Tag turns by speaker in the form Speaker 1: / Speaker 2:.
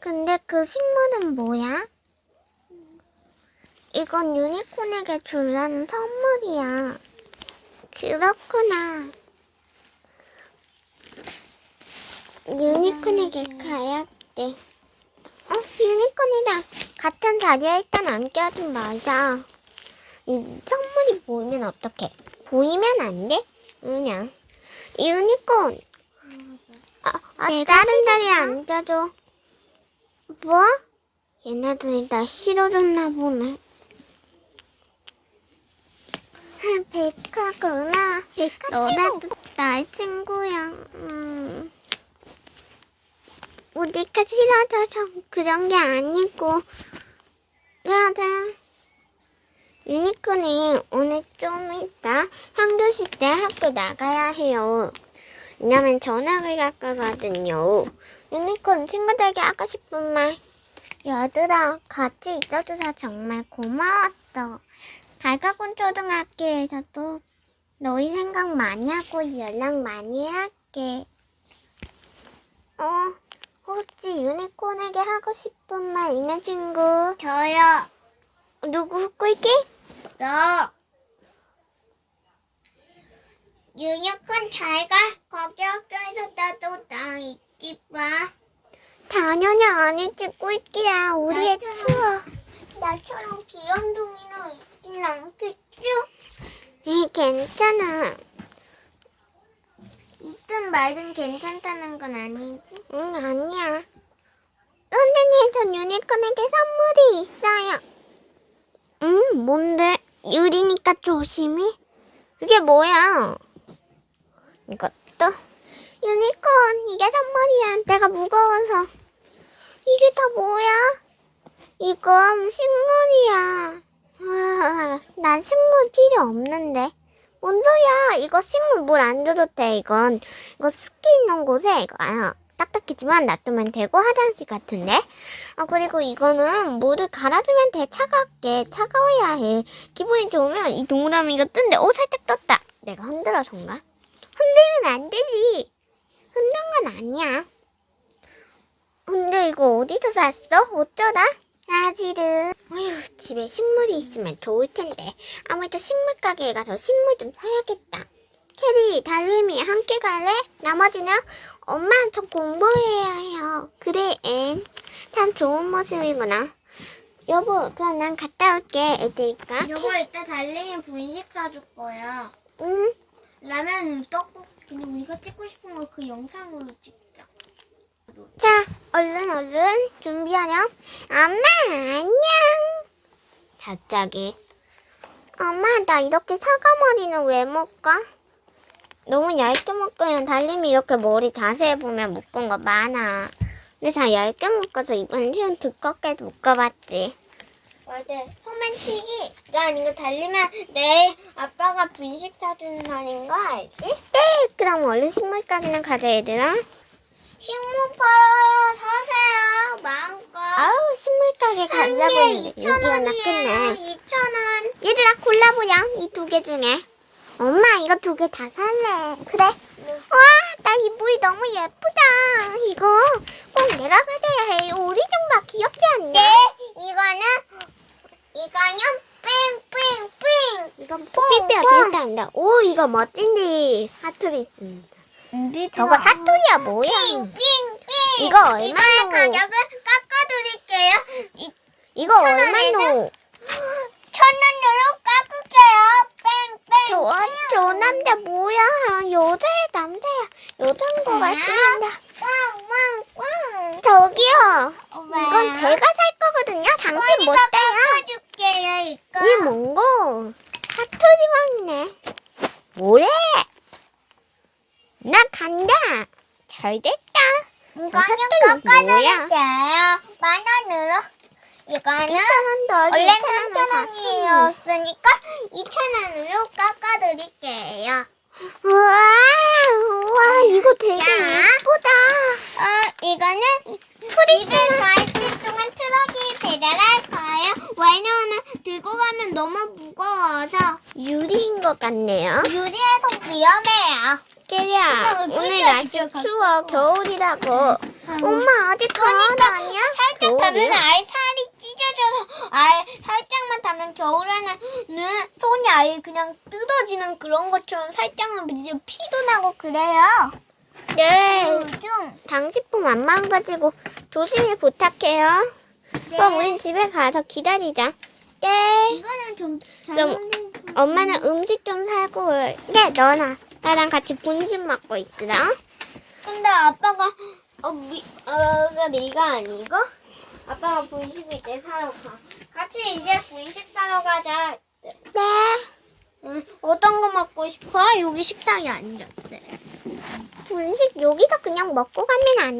Speaker 1: 근데 그 식물은 뭐야? 이건 유니콘에게 주려는 선물이야. 그렇구나. 유니콘에게 가야 돼. 어, 유니콘이다. 같은 자리에 일단 앉게하지 말자. 이 선물이 보이면 어떡해? 보이면 안 돼? 그냥. 유니콘. 아, 내가 다른 자리에 앉아줘. 뭐? 얘네들이 나 싫어졌나 보네. 백화구나. 너라도 나의 친구야. 음. 우리가 싫어져서 그런 게 아니고. 맞아. 유니콘이 오늘 좀 이따 향교시 때 학교 나가야 해요. 왜냐면 전학을 갈 거거든요. 유니콘 친구들에게 하고 싶은 말. 얘들아, 같이 있어줘서 정말 고마웠어. 달가군 초등학교에서도 너희 생각 많이 하고 연락 많이 할게. 어, 혹시 유니콘에게 하고 싶은 말 있는 친구?
Speaker 2: 저요.
Speaker 1: 누구 꿀게?
Speaker 2: 너. 유니콘 잘 가. 거기 학교에서 나도 나 있지 마.
Speaker 1: 당연히 아니지 꿀게야. 우리의. 추억.
Speaker 2: 나처럼 귀염둥이는 있진 않겠죠?
Speaker 1: 이 괜찮아. 있든 말든 괜찮다는 건 아니지? 응, 아니야. 선생님, 전 유니콘에게 선물이 있어요. 응, 뭔데? 유리니까 조심히. 그게 뭐야? 이것도? 유니콘, 이게 선물이야. 내가 무거워서. 이게 다 뭐야? 이건 식물이야. 와, 난 식물 필요 없는데. 뭔 소리야? 이거 식물 물 안 줘도 돼, 이건. 이거 습기 있는 곳에, 이거, 아, 딱딱하지만 놔두면 되고, 화장실 같은데? 아, 그리고 이거는 물을 갈아주면 돼, 차갑게. 차가워야 해. 기분이 좋으면 이 동그라미가 뜬데, 오, 살짝 떴다. 내가 흔들어서인가? 흔들면 안 되지. 흔든 건 아니야. 근데 이거 어디서 샀어? 어쩌다? 아지르. 어휴, 집에 식물이 있으면 좋을 텐데. 아무래도 식물 가게에 가서 식물 좀 사야겠다. 캐리, 달림이 함께 갈래? 나머지는 엄마 저 공부해야 해요. 그래, 앤. 참 좋은 모습이구나. 여보, 그럼 난 갔다 올게. 애들이니까.
Speaker 2: 여보 이따 달링이 분식 사줄 거야.
Speaker 1: 응.
Speaker 2: 라면 떡볶이 근데 우리가 찍고 싶은 거 그 영상으로 찍자.
Speaker 1: 자, 얼른 얼른 준비하렴. 엄마, 안녕. 갑자기. 엄마, 나 이렇게 사과 머리는 왜 묶어? 너무 얇게 묶으면 달림이 이렇게 머리 자세히 보면 묶은 거 많아. 근데 다 얇게 묶어서 이번 은 두껍게 묶어봤지.
Speaker 2: 맞아. 소맨치기가 아니고 달리면 내일 아빠가 분식 사주는 날인 거 알지?
Speaker 1: 네, 그럼 얼른 식물 가게는 가자, 얘들아.
Speaker 2: 식물 팔아요. 사세요. 마음껏.
Speaker 1: 아우, 식물 가게 가자고
Speaker 2: 한
Speaker 1: 했는데
Speaker 2: 개 2천
Speaker 1: 여기가. 낫겠네.
Speaker 2: 2천 원.
Speaker 1: 얘들아 골라보렴 이두 개 중에 엄마 이거 두 개 다 살래 그래 와 나 이 물이 너무 예쁘다 이거 꼭 내가 가져야 해 우리 좀봐 귀엽지 않냐
Speaker 2: 네, 이거는 이거는 뺑뺑뺑.
Speaker 1: 이건
Speaker 2: 뽕,
Speaker 1: 삐삐야
Speaker 2: 뽕.
Speaker 1: 비슷한다 오 이거 멋진데 사투리 있습니다 저거 사투리야 뭐야
Speaker 2: 삥삥삥.
Speaker 1: 이거 얼마나?
Speaker 2: 이거의 가격을 깎아드릴게요. 이
Speaker 1: 이거
Speaker 2: 천 원에서?
Speaker 1: 얼마노
Speaker 2: 천 원으로 깎을게요. 뺑뺑.
Speaker 1: 저, 저 남자 뭐야 여자야 남자야 여자인 거 한데
Speaker 2: 꽝꽝꽝.
Speaker 1: 저기요
Speaker 2: 엄마야.
Speaker 1: 이건 제가 살 거거든요 당신 못
Speaker 2: 깎아줄 게요 이거.
Speaker 1: 이 뭔고? 사투리왕이네. 뭐래? 나 간다. 잘 됐다.
Speaker 2: 이거는
Speaker 1: 사투리
Speaker 2: 깎아드릴게요. 만 원으로. 이거는
Speaker 1: 2,000원 더.
Speaker 2: 원래 3천 원이었으니까 2천 원으로 깎아드릴게요.
Speaker 1: 우와, 우와, 이거 되게
Speaker 2: 자.
Speaker 1: 예쁘다.
Speaker 2: 어, 이거는 집에 가있을 동안 트럭이 배달할 거예요. 너무 무거워서
Speaker 1: 유리인 것 같네요.
Speaker 2: 유리해서 위험해요. 그럼
Speaker 1: 오늘 날씨 추워. 겨울이라고. 엄마 아직 겨울 아니야?
Speaker 2: 살짝
Speaker 1: 겨울이야?
Speaker 2: 타면 아예 살이 찢어져서 아예 살짝만 타면 겨울에는 는 손이 아예 그냥 뜯어지는 그런 것처럼 살짝만 이제 피도 나고 그래요.
Speaker 1: 네.
Speaker 2: 요즘
Speaker 1: 장식품 안 망가지고 조심히 부탁해요.
Speaker 2: 네.
Speaker 1: 그럼 우린 집에 가서 기다리자. 네.
Speaker 2: 이거는 좀
Speaker 1: 좀 엄마는 음식 좀 사고 올게. 너나 나랑 같이 분식 먹고 있으라.
Speaker 2: 근데 아빠가 어, 미, 어, 미가 아니고 아빠가 분식을 이제 사러 가. 같이 이제 분식 사러 가자.
Speaker 1: 네.
Speaker 2: 응, 어떤 거 먹고 싶어? 여기 식당에 앉았대.
Speaker 1: 분식 여기서 그냥 먹고 가면 안